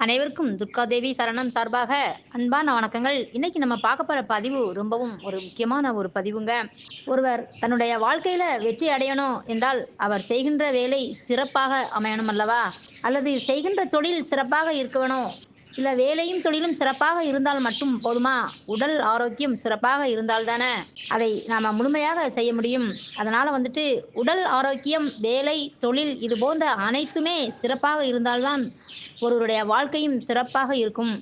அனைவருக்கும் துர்காதேவி சரணம் சார்பாக அன்பான வணக்கங்கள். இன்னைக்கு நம்ம பார்க்க போகிற பதிவு ரொம்பவும் ஒரு முக்கியமான ஒரு பதிவுங்க. ஒருவர் தன்னுடைய வாழ்க்கையில் வெற்றி அடையணும் என்றால் அவர் செய்கின்ற வேலை சிறப்பாக அமையணும் அல்லவா? அல்லது செய்கின்ற தொழில் சிறப்பாக இருக்க வேணும்? இல்லை வேலையும் தொழிலும் சிறப்பாக இருந்தால் மட்டும் போதுமா? உடல் ஆரோக்கியம் சிறப்பாக இருந்தால் தானே? அதை நாம் முழுமையாக செய்ய முடியும். அதனால் வந்துட்டு உடல் ஆரோக்கியம் வேலை தொழில் இது போன்ற அனைத்துமே சிறப்பாக இருந்தால்தான் ஒருவருடைய வாழ்க்கையும் சிறப்பாக இருக்கும்.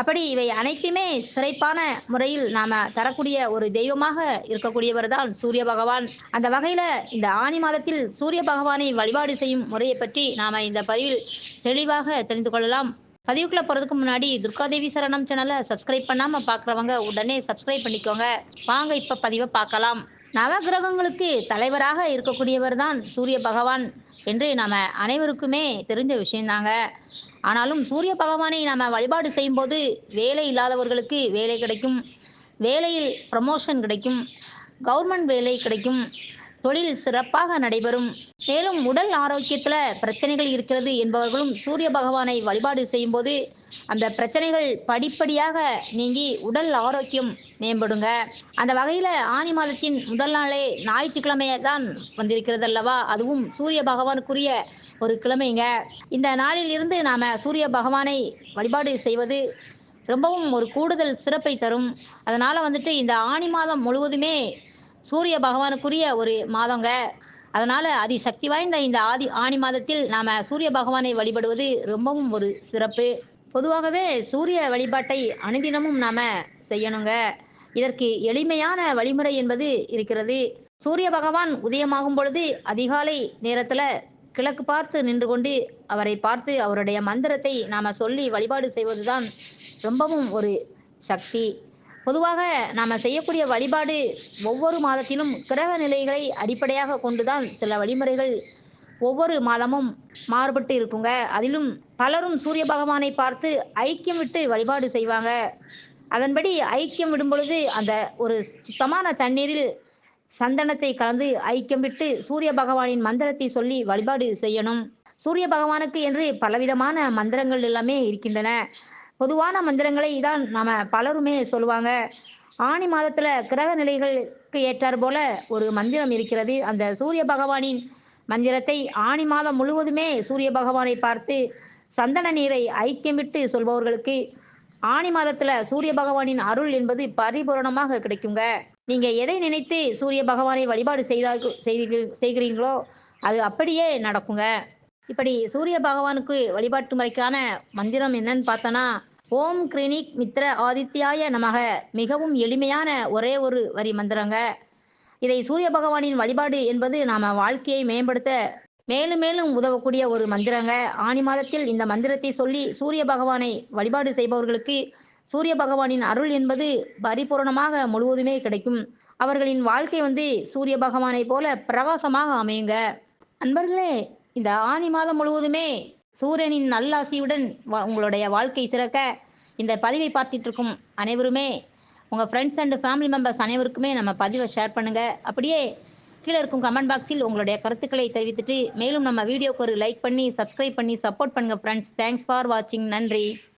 அப்படி இவை அனைத்துமே சிறப்பான முறையில் நாம் தரக்கூடிய ஒரு தெய்வமாக இருக்கக்கூடியவர் தான் சூரிய பகவான். அந்த வகையில் இந்த ஆனி மாதத்தில் சூரிய பகவானை வழிபாடு செய்யும் முறையை பற்றி நாம் இந்த பதிவில் தெளிவாக தெரிந்து கொள்ளலாம். பதிவுக்குள்ளே போகிறதுக்கு முன்னாடி துர்காதேவி சரணம் சேனலை சப்ஸ்கிரைப் பண்ணாமல் பார்க்குறவங்க உடனே சப்ஸ்கிரைப் பண்ணிக்கோங்க. வாங்க இப்போ பதிவை பார்க்கலாம். நவகிரகங்களுக்கு தலைவராக இருக்கக்கூடியவர் தான் சூரிய பகவான் என்று நாம் அனைவருக்குமே தெரிஞ்ச விஷயந்தாங்க ஆனாலும் சூரிய பகவானை நாம் வழிபாடு செய்யும்போது வேலை இல்லாதவர்களுக்கு வேலை கிடைக்கும். வேலையில் ப்ரமோஷன் கிடைக்கும். கவர்மெண்ட் வேலை கிடைக்கும். தொழில் சிறப்பாக நடைபெறும். மேலும் உடல் ஆரோக்கியத்தில் பிரச்சனைகள் இருக்கிறது என்பவர்களும் சூரிய பகவானை வழிபாடு செய்யும்போது அந்த பிரச்சனைகள் படிப்படியாக நீங்கி உடல் ஆரோக்கியம் மேம்படுங்க. அந்த வகையில் ஆனி மாதத்தின் முதல் நாளே ஞாயிற்றுக்கிழமையை தான் வந்திருக்கிறது அல்லவா அதுவும் சூரிய பகவானுக்குரிய ஒரு கிழமைங்க. இந்த நாளில் இருந்து நாம் சூரிய பகவானை வழிபாடு செய்வது ரொம்பவும் ஒரு கூடுதல் சிறப்பை தரும். அதனால் வந்துட்டு இந்த ஆனி மாதம் முழுவதுமே சூரிய பகவானுக்குரிய ஒரு மாதங்க. அதனால் அதிசக்தி வாய்ந்த இந்த ஆதி ஆணி மாதத்தில் நாம் சூரிய பகவானை வழிபடுவது ரொம்பவும் ஒரு சிறப்பு. பொதுவாகவே சூரிய வழிபாட்டை அனுதினமும் நாம் செய்யணுங்க. இதற்கு எளிமையான வழிமுறை என்பது இருக்கிறது. சூரிய பகவான் உதயமாகும் பொழுது அதிகாலை நேரத்தில் கிழக்கு பார்த்து நின்று கொண்டு அவரை பார்த்து அவருடைய மந்திரத்தை நாம் சொல்லி வழிபாடு செய்வதுதான் ரொம்பவும் ஒரு சக்தி. பொதுவாக நாம் செய்யக்கூடிய வழிபாடு ஒவ்வொரு மாதத்திலும் கிரக நிலைகளை அடிப்படையாக கொண்டுதான் சில வழிமுறைகள் ஒவ்வொரு மாதமும் மாறுபட்டு இருக்குங்க. அதிலும் பலரும் சூரிய பகவானை பார்த்து ஐக்கியம் விட்டு வழிபாடு செய்வாங்க. அதன்படி ஐக்கியம் விடும் பொழுது அந்த ஒரு சுத்தமான தண்ணீரில் சந்தனத்தை கலந்து ஐக்கியம் விட்டு சூரிய பகவானின் மந்திரத்தை சொல்லி வழிபாடு செய்யணும். சூரிய பகவானுக்கு என்று பலவிதமான மந்திரங்கள் எல்லாமே இருக்கின்றன. பொதுவான மந்திரங்களை இதான் நாம் பலருமே சொல்லுவாங்க. ஆணி மாதத்தில் கிரக நிலைகளுக்கு ஏற்றார் போல ஒரு மந்திரம் இருக்கிறது. அந்த சூரிய பகவானின் மந்திரத்தை ஆணி மாதம் முழுவதுமே சூரிய பகவானை பார்த்து சந்தன நீரை ஐக்கியமிட்டு சொல்பவர்களுக்கு ஆணி மாதத்தில் சூரிய பகவானின் அருள் என்பது பரிபூரணமாக கிடைக்குங்க. நீங்கள் எதை நினைத்து சூரிய பகவானை வழிபாடு செய்தார்கள் செய்கிறீங்களோ அது அப்படியே நடக்குங்க. இப்படி சூரிய பகவானுக்கு வழிபாட்டு முறைக்கான மந்திரம் என்னன்னு பார்த்தோன்னா ஓம் கிரினிக் மித்ர ஆதித்யாய நமக மிகவும் எளிமையான ஒரே ஒரு வரி மந்திரங்க. இதை சூரிய பகவானின் வழிபாடு என்பது நாம் வாழ்க்கையை மேம்படுத்த மேலும் மேலும் உதவக்கூடிய ஒரு மந்திரங்க. ஆணி மாதத்தில் இந்த மந்திரத்தை சொல்லி சூரிய பகவானை வழிபாடு செய்பவர்களுக்கு சூரிய பகவானின் அருள் என்பது பரிபூரணமாக முழுவதுமே கிடைக்கும். அவர்களின் வாழ்க்கை வந்து சூரிய பகவானை போல பிரவாசமாக அமையுங்க. அன்பர்களே இந்த ஆணி மாதம் முழுவதுமே சூரியனின் நல்லாசியுடன் உங்களுடைய வாழ்க்கை சிறக்க இந்த பதிவை பார்த்துட்டு இருக்கும் அனைவருமே உங்கள் ஃப்ரெண்ட்ஸ் அண்ட் ஃபேமிலி மெம்பர்ஸ் அனைவருக்குமே நம்ம பதிவை ஷேர் பண்ணுங்கள் அப்படியே கீழே இருக்கும் கமெண்ட் பாக்ஸில் உங்களுடைய கருத்துக்களை தெரிவித்துட்டு மேலும் நம்ம வீடியோக்கு ஒரு லைக் பண்ணி சப்ஸ்கிரைப் பண்ணி சப்போர்ட் பண்ணுங்கள் ஃப்ரெண்ட்ஸ் தேங்க்ஸ் ஃபார் வாட்சிங் நன்றி.